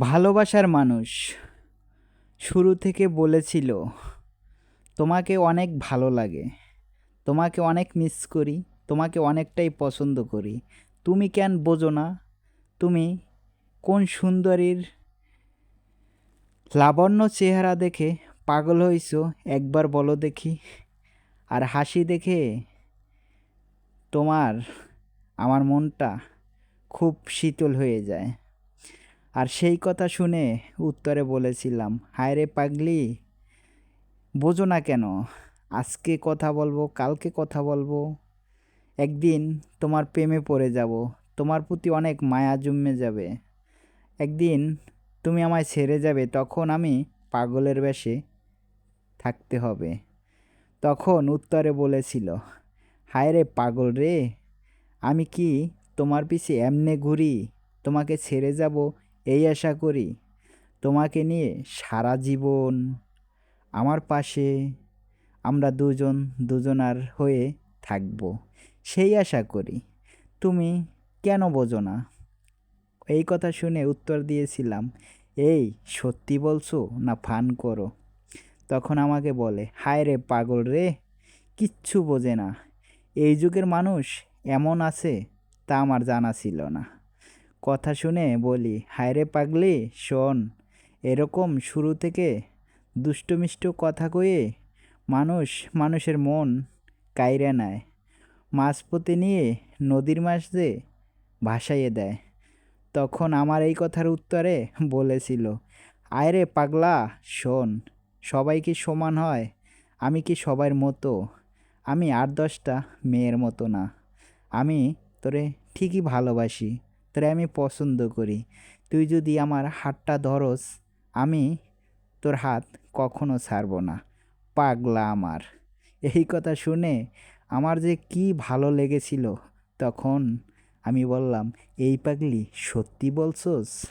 ভালোবাসার মানুষ শুরু থেকে বলেছিল, তোমাকে অনেক ভালো লাগে, তোমাকে অনেক মিস করি, তোমাকে অনেকটাই পছন্দ করি। তুমি কেন বোঝো না? তুমি কোন সুন্দরীর লাবণ্য চেহারা দেখে পাগল হইছো? একবার বলো দেখি। আর হাসি দেখে তোমার, আমার মনটা খুব শীতল হয়ে যায়। আর সেই কথা শুনে উত্তরে বলেছিলাম হায় রে পাগলি, বোঝো না কেন, আজকে কথা বলব, কালকে কথা বলব। একদিন তোমার প্রেমে পড়ে যাব, তোমার প্রতি অনেক মায়া জন্মে যাবে। একদিন তুমি আমায় ছেড়ে যাবে, তখন আমি পাগলের বেশে থাকতে হবে। তখন উত্তরে বলেছিল হায় রে পাগল রে, আমি কি তোমার পিছে এমনে ঘুরি? তোমাকে ছেড়ে যাব এই আশা করি তোমাকে নিয়ে সারা জীবন আমার পাশে আমরা দুজন, দুজনার হয়ে থাকব। সেই আশা করি। তুমি কেন বোঝো না? এই কথা শুনে উত্তর দিয়েছিলাম, এই, সত্যি বলছো না ফান করো? তখন আমাকে বলে, হায় রে পাগল রে, কিচ্ছু বোঝে না। এই যুগের মানুষ এমন আছে তা আমার জানা ছিল না। কথা শুনে বলি হায় রে পাগলি, শোন, এরকম শুরু থেকে দুষ্টমিষ্ট কথা কয়ে মানুষ মানুষের মন কাইরে নেয়। মাঝপথে নিয়ে নদীর মাঝে ভাসাইয়ে দেয়। তখন আমার এই কথার উত্তরে বলেছিল আয় রে পাগলা, শোন, সবাই কি সমান হয়? আমি কি সবার মতো? আমি আট দশটা মেয়ের মতো না। আমি তোরে ঠিকই ভালোবাসি। তোরে আমি পছন্দ করি। তুই যদি আমার হাতটা ধরস, আমি তোর হাত কখনো ছাড়ব না। পাগলা আমার। এই কথা শুনে আমার যে কি ভালো লেগেছিল, তখন আমি বললাম, এই পাগলি, সত্যি বলছোস?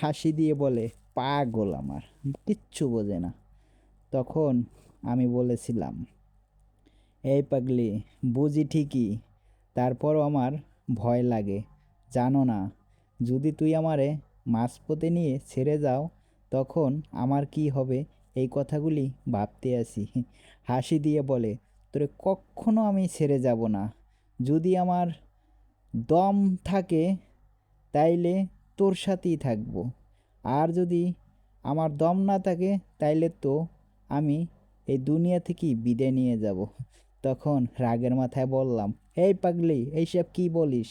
হাসি দিয়ে বলে, পাগল আমার, কিচ্ছু বোঝে না। তখন আমি বলেছিলাম, এই পাগলি, বুঝি ঠিকই, তারপরও আমার ভয় লাগে। জানো না, যদি তুই আমারে মাঝপথে নিয়ে ছেড়ে যাও, তখন আমার কি হবে? এই কথাগুলি ভাবতে আসি। হাসি দিয়ে বলে, তোরে কখনো আমি ছেড়ে যাব না। যদি আমার দম থাকে, তাইলে তোর সাথেই থাকব। আর যদি আমার দম না থাকে, তাইলে তো আমি এই দুনিয়া থেকেই বিদায় নিয়ে যাব। তখন রাগের মাথায় বললাম, এই পাগলি, এইসব কি বলিস?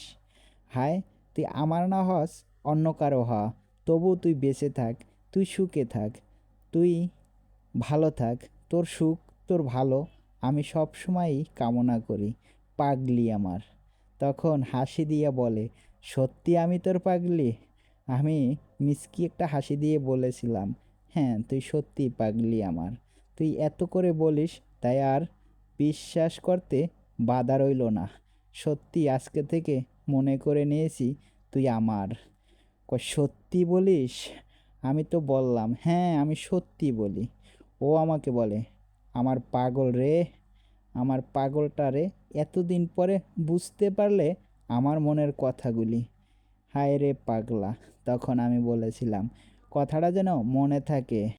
হায় তুই আমার না হস, অন্য কারও হ। তবু তুই বেঁচে থাক, তুই সুখে থাক, তুই ভালো থাক। তোর সুখ, তোর ভালো, আমি সব সময়ই কামনা করি, পাগলি আমার। তখন হাসি দিয়ে বলে, সত্যি আমি তোর পাগলি? আমি মিসকি একটা হাসি দিয়ে বলেছিলাম হ্যাঁ তুই সত্যি পাগলি আমার। তুই এত করে বলিস, তাই আর বিশ্বাস করতে বাধা রইল না। সত্যি আজকে থেকে মনে করে নিয়েছি, তুই আমার। কয়, সত্যি বলিস? আমি তো বললাম হ্যাঁ আমি সত্যি বলি। ও আমাকে বলে, আমার পাগল রে, আমার পাগলটা রে, এতদিন পরে বুঝতে পারলে আমার মনের কথাগুলি। হায় রে পাগলা, তখন আমি বলেছিলাম, কথাটা যেন মনে থাকে।